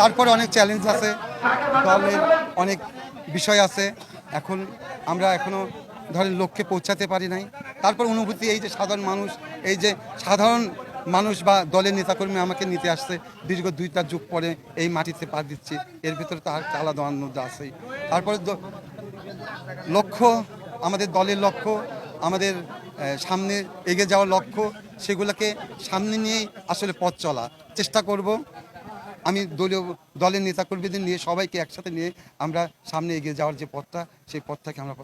তারপরে অনেক চ্যালেঞ্জ আছে। দলের অনেক বিষয় আছে। এখন আমরা এখনও ধরেন লক্ষ্যে পৌঁছাতে পারি নাই। তারপর অনুভূতি এই যে সাধারণ মানুষ, এই যে সাধারণ মানুষ বা দলের নেতাকর্মী আমাকে নিতে আসছে, দীর্ঘ দুইটা যুগ পরে এই মাটিতে পা দিচ্ছি, এর ভিতরে তার আলাদা আনন্দ আছেই। তারপরে লক্ষ্য, আমাদের দলের লক্ষ্য, আমাদের সামনে এগিয়ে যাওয়ার লক্ষ্য, সেগুলোকে সামনে নিয়েই আসলে পথ চলা। চেষ্টা করব আমি দলীয় দলের নেতাকর্মীদের নিয়ে সবাইকে একসাথে নিয়ে আমরা সামনে এগিয়ে যাওয়ার যে পথটা সেই পথটাকে আমরা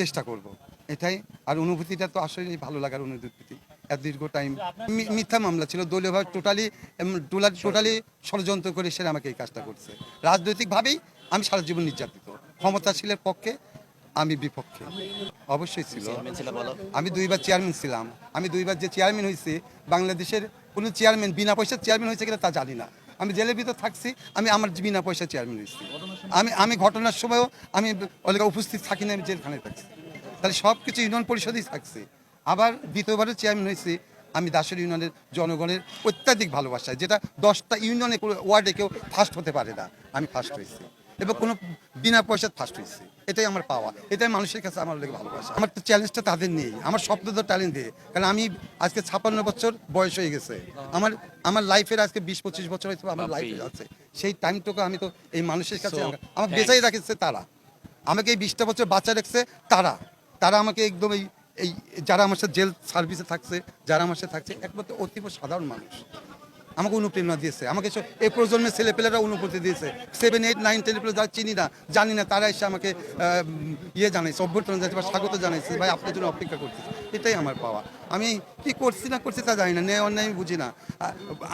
চেষ্টা করব। এটাই। আর অনুভূতিটা তো আসলে ভালো লাগার অনুভূতি। এত দীর্ঘ টাইম মিথ্যা মামলা ছিল। দলীয়ভাবে টোটালি টোটালি ষড়যন্ত্র করে সে আমাকে এই কাজটা করছে। রাজনৈতিকভাবেই আমি সারা জীবন নির্যাতিত। ক্ষমতাশীলের পক্ষে আমি বিপক্ষে। অবশ্যই ছিল। বলো। আমি দুইবার চেয়ারম্যান ছিলাম। আমি দুইবার যে চেয়ারম্যান হয়েছি বাংলাদেশের কোনো চেয়ারম্যান বিনা পয়সার চেয়ারম্যান হয়েছে কিনা তা জানি না। আমি জেলের ভিতর থাকছি, আমি আমার বিনা পয়সা চেয়ারম্যান হয়েছি। আমি আমি ঘটনার সময়ও আমি অনেক উপস্থিত থাকি না, আমি জেলখানে থাকছি। তাহলে সব কিছু ইউনিয়ন পরিষদেই থাকছে। আবার দ্বিতীয়বারও চেয়ারম্যান হয়েছি, আমি দাসের ইউনিয়নের জনগণের অত্যাধিক ভালোবাসা যেটা দশটা ইউনিয়নে ওয়ার্ডে কেউ ফার্স্ট হতে পারে না, আমি ফার্স্ট হয়েছি। এবং কোনো বিনা পয়সার ফার্স্ট হয়েছি। এটাই আমার পাওয়া। এটাই মানুষের কাছে আমার লেগে ভালোবাসা। আমার তো চ্যালেঞ্জটা তাদের নেই আমার স্বপ্ন তো ট্যালেন্ট দিয়ে। কারণ আমি আজকে ছাপান্ন বছর বয়স হয়ে গেছে। আমার আমার লাইফের আজকে বিশ পঁচিশ বছর হয়তো আমার। লাইফে আছে সেই টাইমটুকু আমি তো এই মানুষের কাছে আমার-. বেঁচাই রাখছে তারা। আমাকে এই বিশটা বছর বাচ্চা রাখছে তারা। তারা আমাকে একদম এই এই যারা আমার সাথে জেল সার্ভিসে থাকছে যারা আমার সাথে থাকছে একমাত্র অতীব সাধারণ মানুষ। আমাকে অনুপ্রেরণা দিয়েছে। আমাকে এই প্রজন্মের ছেলেপেলেরা অনুভূতি দিয়েছে। Seven eight nine ten player যারা চিনি না, জানি না, তারা এসে আমাকে ইয়ে জানাইছে, অভ্যর্থনা জানাইছে বা স্বাগত জানাইছে, ভাই, আপনার জন্য অপেক্ষা করতেছি। এটাই আমার পাওয়া। আমি কি করছি না করছি তা জানি না, ন্যায় অন্যায় আমি বুঝি না।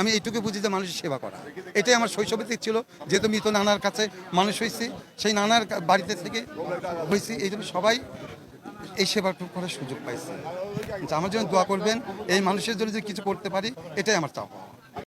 আমি এইটুকু বুঝি যে মানুষের সেবা করা। এটাই আমার শৈশবে ছিল। যেহেতু মৃত নানার কাছে মানুষ হয়েছি সেই নানার বাড়িতে থেকে হয়েছি এই জন্য সবাই এই সেবাটুকু করার সুযোগ পাইছে। আমার জন্য দোয়া করবেন, এই মানুষের জন্য যে কিছু করতে পারি, এটাই আমার চাওয়া।